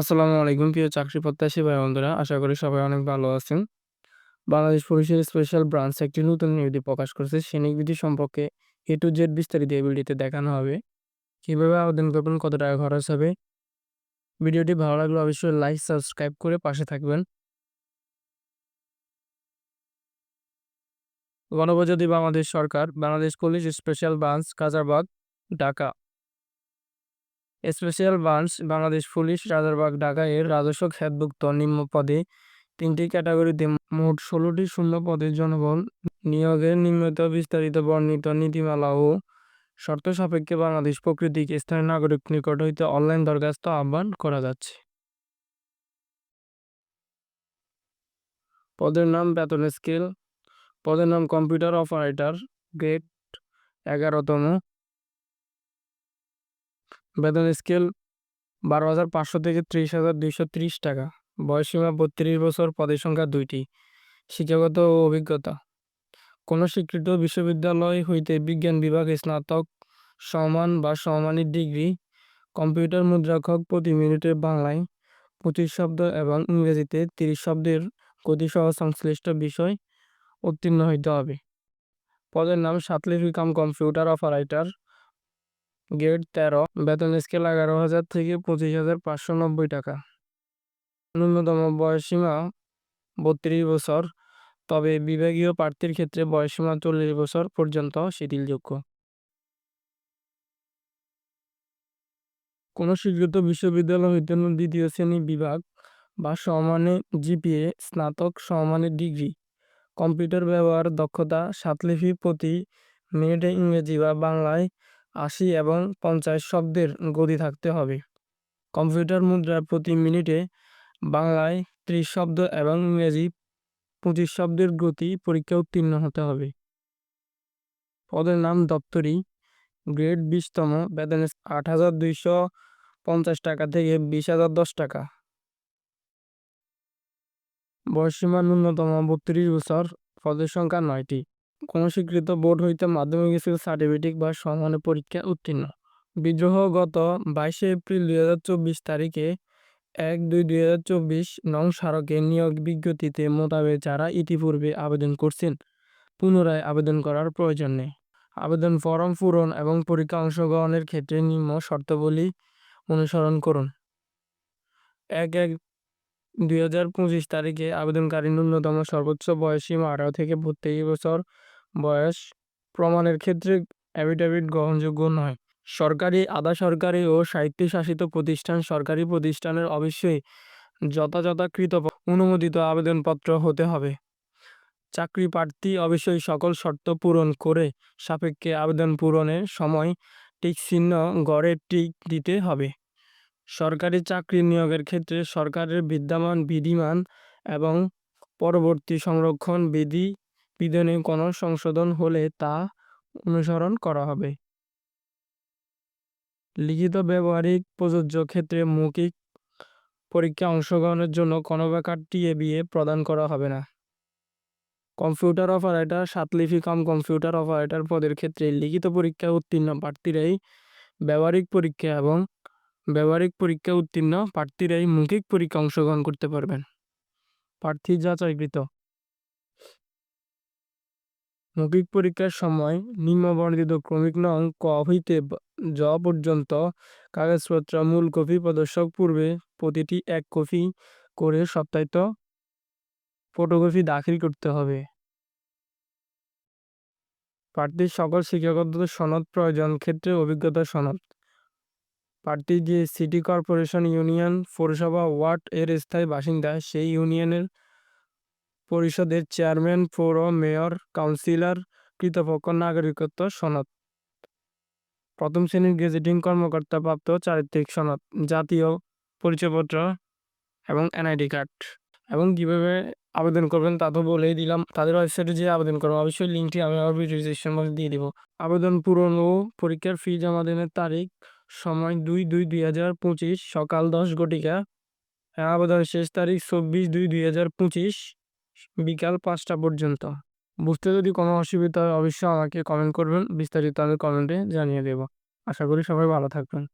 আসসালামু আলাইকুম প্রিয় চাকরি প্রত্যাশী ভাই বন্ধুরা, আশা করি সবাই অনেক ভালো আছেন। বাংলাদেশ পুলিশের স্পেশাল ব্রাঞ্চ একটি নতুন নিয়োগটি প্রকাশ করেছে। সে নিয়োগটি সম্পর্কে এ টু জেড বিস্তারিত এই ভিডিওতে দেখানো হবে। কীভাবে আবেদন করবেন, কত টাকা খরচ হবে? ভিডিওটি ভালো লাগলে অবশ্যই লাইক সাবস্ক্রাইব করে পাশে থাকবেন। গণপ্রজাতি বাংলাদেশ সরকার, Bangladesh police special branch Kajarbag, Dhaka. Special branch, Bangladesh police, Rajarbag Dhaka এর রাজস্ব খ্যাতভুক্ত নিম্ন পদে তিনটি ক্যাটাগরিতে মোট ষোলোটি শূন্য পদের জনবল নিয়োগের নিম্নত বিস্তারিত বর্ণিত নীতিমালা ও শর্ত সাপেক্ষে বাংলাদেশ প্রকৃতিক স্থানীয় নাগরিক নিকট হইতে অনলাইন দরখাস্ত আহ্বান করা যাচ্ছে। পদের নাম বেতন স্কেল, পদের নাম কম্পিউটার অপারেটর, গ্রেড এগারোতম বেতন স্কেল বারো হাজার পাঁচশো থেকে ত্রিশ হাজার দুইশো ত্রিশ টাকা। বয়সীমা বত্রিশ বছর, পদের সংখ্যা দুইটি। শিক্ষাগত অভিজ্ঞতা। কোনো স্বীকৃত বিশ্ববিদ্যালয় হইতে বিজ্ঞান বিভাগে, স্নাতক, সমান বা সমানের ডিগ্রি, কম্পিউটার মুদ্রাক্ষক প্রতি মিনিটে বাংলায় পঁচিশ শব্দ এবং ইংরেজিতে তিরিশ শব্দের গতিসহ সংশ্লিষ্ট বিষয় উত্তীর্ণ হইতে হবে। পদের নাম সাতলিফি কাম কম্পিউটার অপারেটর। গ্রেড তেরো, বেতন স্কেল এগারো হাজার থেকে পঁচিশ হাজার পাঁচশো নব্বই টাকা। ন্যূনতম বয়সসীমা বত্রিশ বছর, তবে বিভাগীয় প্রার্থীর ক্ষেত্রে বয়সসীমা চল্লিশ বছর পর্যন্ত শিথিলযোগ্য। কোনো স্বীকৃত বিশ্ববিদ্যালয় হইতে দ্বিতীয় শ্রেণি বিভাগ বা সমানে জিপিএ, স্নাতক সমানের ডিগ্রি, কম্পিউটার ব্যবহার, দক্ষতা, সাতলিপি প্রতি মিনিটে ইংরেজি বা বাংলায় আশি এবং পঞ্চাশ শব্দের গতি থাকতে হবে। কম্পিউটার মুদ্রা প্রতি মিনিটে বাংলায় ত্রিশ শব্দ এবং ইংরেজি পঁচিশ শব্দের গতি পরীক্ষা উত্তীর্ণ হতে হবে। পদের নাম দপ্তরি। গ্রেড বিশতম। বেতন আট হাজার দুইশো পঞ্চাশ টাকা থেকে বিশ হাজার দশ টাকা। বয়সীমা ন্যূনতম বত্রিশ বছর। পদের সংখ্যা নয়টি। কোনো স্বীকৃত বোর্ড হইতে মাধ্যমিক স্কুল সার্টিফিকেট বা সমান পরীক্ষা উত্তীর্ণ। বিদ্রোহ গত বাইশে এপ্রিল দুই হাজার চব্বিশ তারিখে এক দুই দুই হাজার চব্বিশ নং স্মারকে নিয়োগ বিজ্ঞপ্তিতে মোতাবেক যারা ইতিপূর্বে আবেদন করছেন, পুনরায় আবেদন করার প্রয়োজন নেই। আবেদন ফরম পূরণ এবং পরীক্ষা অংশগ্রহণের ক্ষেত্রে নিম্ন শর্তাবলী অনুসরণ করুন। এক এক দুই হাজার পঁচিশ তারিখে আবেদনকারী ন্যূনতম সর্বোচ্চ বয়সীমা আঠারো থেকে বত্রিশ বছর বয়স প্রমাণের ক্ষেত্রে অ্যাফিডেভিট গ্রহণযোগ্য নয়। সরকারি, আধা সরকারি ও স্বায়ত্তশাসিত প্রতিষ্ঠান সরকারি প্রতিষ্ঠানের অবশ্যই যথাযথকৃত অনুমোদিত আবেদনপত্র হতে হবে। চাকরি প্রার্থী অবশ্যই সকল শর্ত পূরণ করে সাপেক্ষে আবেদন পূরণের সময় টিক চিহ্ন গড়ে টিক দিতে হবে। সরকারি চাকরি নিয়োগের ক্ষেত্রে সরকারের বিদ্যমান বিধিমান এবং পরবর্তী সংরক্ষণ বিধি বিধানে কোনো সংশোধন হলে তা অনুসরণ করা হবে। লিখিত ব্যবহারিক প্রযোজ্য ক্ষেত্রে মৌখিক পরীক্ষা অংশগ্রহণের জন্য কোনো প্রকার টিএবিএ প্রদান করা হবে না। কম্পিউটার অপারেটর সাতলিফি কাম কম্পিউটার অপারেটর পদের ক্ষেত্রে লিখিত পরীক্ষা উত্তীর্ণ প্রার্থীরাই ব্যবহারিক পরীক্ষা এবং ব্যবহারিক পরীক্ষা উত্তীর্ণ প্রার্থীরাই মৌখিক পরীক্ষা অংশগ্রহণ করতে পারবেন। প্রার্থী যাচাইকৃত। মৌখিক পরীক্ষার সময় নিম্নবর্ণিত ক্রমিক নং ক হইতে জ পর্যন্ত কাগজপত্র, মূল কপি, প্রদর্শক, পূর্বে প্রতিটি এক কপি করে সপ্তাহিত ফটোকপি দাখিল করতে হবে। প্রার্থীর সকল শিক্ষাগত সনদ প্রয়োজন, ক্ষেত্রে অভিজ্ঞতা সনদ। প্রার্থী যে সিটি কর্পোরেশন ইউনিয়ন, পৌরসভা, ওয়ার্ড, এর স্থায়ী বাসিন্দা, সেই ইউনিয়নের পরিষদের চেয়ারম্যান, পৌর মেয়র, কাউন্সিলর, কৃতপক্ষ, নাগরিকত্ব সনদ। প্রথম শ্রেণির গেজেটিং কর্মকর্তা প্রাপ্ত চারিত্রিক সনদ, জাতীয় পরিচয়পত্র এবং এনআইডি কার্ড। এবং কীভাবে আবেদন করবেন তা তো বলেই দিলাম। তাদের ওয়েবসাইটে যে আবেদন করব অবশ্যই লিঙ্কটি আমি আমার রেজিস্ট্রেশন বক্সে দিয়ে দিব। আবেদন পূরণ ও পরীক্ষার ফি জমা দেনের তারিখ, সময় দুই দুই দুই হাজার পঁচিশ, সকাল দশ ঘটিকা। আবেদন শেষ তারিখ চব্বিশ দুই দুই হাজার পঁচিশ। বিকাল পাঁচটা পর্যন্ত। বুঝতে যদি কোনো অসুবিধা হয়, অবশ্যই আমাকে কমেন্ট করবেন। বিস্তারিত আমি কমেন্টে জানিয়ে দেব। আশা করি সবাই ভালো থাকবেন।